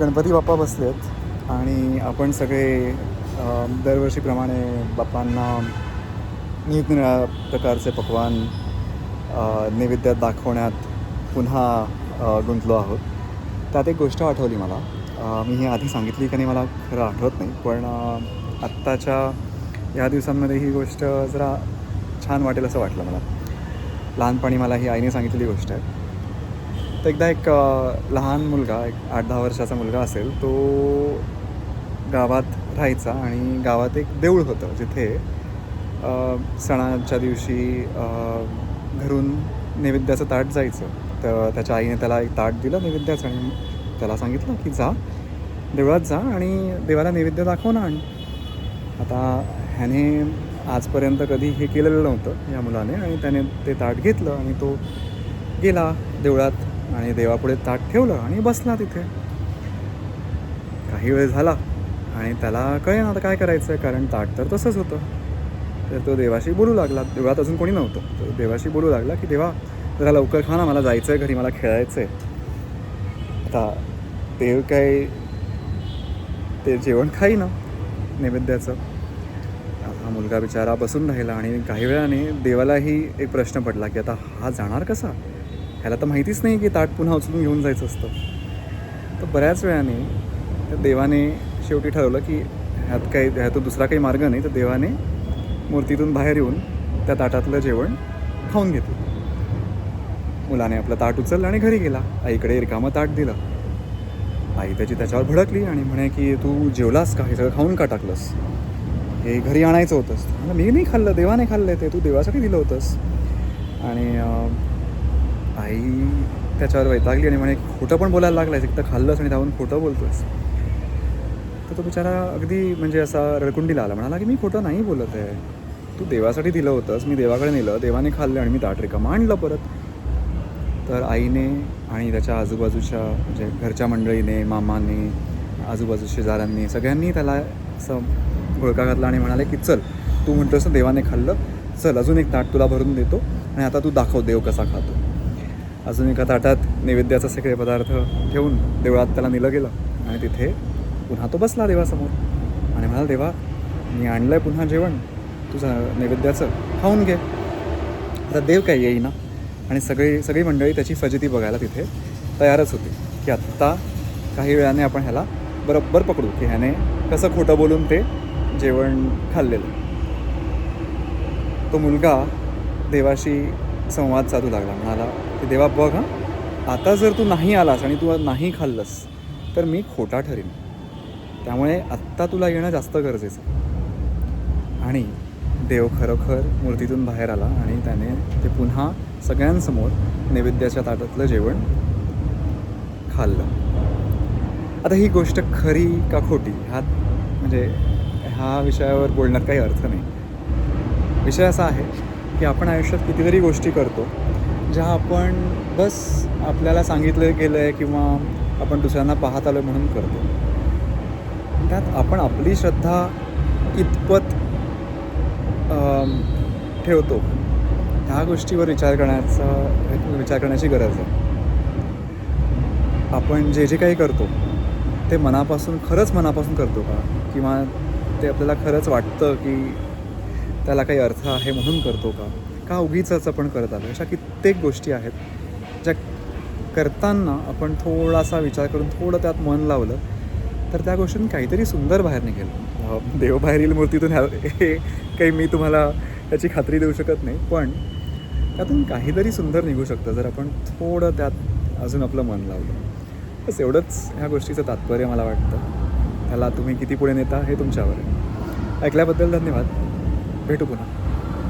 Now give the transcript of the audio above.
गणपती बाप्पा बसले आहेत आणि आपण सगळे दरवर्षीप्रमाणे बाप्पांना निरनिराळ्या प्रकारचे पकवान नैवेद्यात दाखवण्यात पुन्हा गुंतलो आहोत. त्यात एक गोष्ट आठवली मला. मी ही आधी सांगितली का नाही मला खरं आठवत नाही पण आत्ताच्या या दिवसांमध्ये ही गोष्ट जरा छान वाटेल असं वाटलं मला. लहानपणी मला ही आईने सांगितलेली गोष्ट आहे. तर एकदा एक लहान मुलगा एक आठ दहा वर्षाचा मुलगा असेल तो गावात राहायचा आणि गावात एक देऊळ होतं जिथे सणाच्या दिवशी घरून नैवेद्याचं ताट जायचं. तर त्याच्या आईने त्याला एक ताट दिलं नैवेद्याचं आणि त्याला सांगितलं की जा देवळात जा आणि देवाला नैवेद्य दाखव ना. आण आता ह्याने आजपर्यंत कधी हे केलेलं नव्हतं या मुलाने आणि त्याने ते ताट घेतलं आणि तो गेला देवळात. आणि देवापुढे ताट ठेवलं आणि बसला तिथे. काही वेळ झाला आणि त्याला कळेना आता काय करायचं आहे कारण ताट तर तसंच होतं. तर तो देवाशी बोलू लागला. देवळात अजून कोणी नव्हतं. तर देवाशी बोलू लागला की देवा जरा लवकर खा ना मला जायचं आहे घरी मला खेळायचं आहे आता देव काय ते जेवण खाई ना नैवेद्याचं हा मुलगा बिचारा बसून राहिला आणि काही वेळाने देवालाही एक प्रश्न पडला की आता हा जाणार कसा? ह्याला तर माहितीच नाही की ताट पुन्हा उचलून घेऊन जायचं असतं. तर बऱ्याच वेळाने त्या देवाने शेवटी ठरवलं की ह्यात काही ह्यातून दुसरा काही मार्ग नाही. तर देवाने मूर्तीतून बाहेर येऊन त्या ताटातलं जेवण खाऊन घेतलं. मुलाने आपलं ताट उचललं आणि घरी गेला. आईकडे रिकामं ताट दिलं. आई त्याची त्याच्यावर भडकली आणि म्हणे की तू जेवलास का? हे सगळं खाऊन का टाकलंस? हे घरी आणायचं होतंस. म्हणलं, मी नाही खाल्लं. देवाने खाल्लं ते. तू देवासाठी दिलं होतंस. आणि आई त्याच्यावर वैतागली आणि म्हणे खोटं पण बोलायला लागलायस एक तर खाल्लंस आणि धावून खोटं बोलतोयस. तर तो बिचारा अगदी म्हणजे असा रडकुंडीला आला म्हणाला की मी खोटं नाही बोलत आहे. तू देवासाठी दिलं होतंस मी देवाकडे नेलं देवाने खाल्लं आणि मी दाट रिकामं आणलं परत. तर आईने आणि त्याच्या आजूबाजूच्या म्हणजे घरच्या मंडळीने मामाने आजूबाजूच्या शेजाऱ्यांनी सगळ्यांनी त्याला असं घोळका घातला आणि म्हणाले की चल तू म्हणतोस देवाने खाल्लं चल अजून एक ताट तुला भरून देतो आणि आता तू दाखव देव कसा खातो. अजून एका ताटात नैवेद्याचा सगळे पदार्थ ठेवून देवळात त्याला नेलं गेलं. आणि तिथे पुन्हा तो बसला देवासमोर. आणि म्हणाला देवा मी आणलं आहे पुन्हा जेवण. तुझं नैवेद्याचं खाऊन घे. आता देव काय येईना. आणि सगळी सगळी मंडळी त्याची फजिती बघायला तिथे तयारच होती की आत्ता काही वेळाने आपण ह्याला बरोबर पकडू की ह्याने कसं खोटं बोलून ते जेवण खाल्लेलं. तो मुलगा देवाशी संवाद साधू लागला. म्हणाला की देवा बघ हां. आता जर तू नाही आलास आणि तू नाही खाल्लंस तर मी खोटा ठरेन. त्यामुळे आत्ता तुला येणं जास्त गरजेचं आणि देव खरोखर मूर्तीतून बाहेर आला आणि त्याने ते पुन्हा सगळ्यांसमोर नैवेद्याच्या ताटातलं जेवण खाल्लं. आता ही गोष्ट खरी का खोटी? ह्यात म्हणजे ह्या विषयावर बोलण्यात काही अर्थ नाही. विषय असा आहे की आपण आयुष्यात कितीतरी गोष्टी करतो ज्या आपण बस आपल्याला सांगितलं गेलं आहे किंवा आपण दुसऱ्यांना पाहत आलो म्हणून करतो. त्यात आपण आपली श्रद्धा कितपत ठेवतो ह्या गोष्टीवर विचार करण्याचा विचार करण्याची गरज आहे. आपण जे जे काही करतो ते मनापासून खरंच मनापासून करतो का? किंवा ते आपल्याला खरंच वाटतं की त्याला काही अर्थ आहे म्हणून करतो का? का उगीच आपण करत आलो अशा कित्येक गोष्टी आहेत ज्या करताना आपण थोडासा विचार करून थोडं त्यात मन लावलं तर त्या गोष्टीतून काहीतरी सुंदर बाहेर निघेल. देवबाहेरील मूर्तीतून ह्या हे काही मी तुम्हाला त्याची खात्री देऊ शकत नाही पण त्यातून काहीतरी सुंदर निघू शकतं जर आपण थोडं त्यात अजून आपलं मन लावलं. बस एवढंच ह्या गोष्टीचं तात्पर्य मला वाटतं. त्याला तुम्ही किती पुढे नेता हे तुमच्यावर आहे. ऐकल्याबद्दल धन्यवाद. भेटू पुन्हा.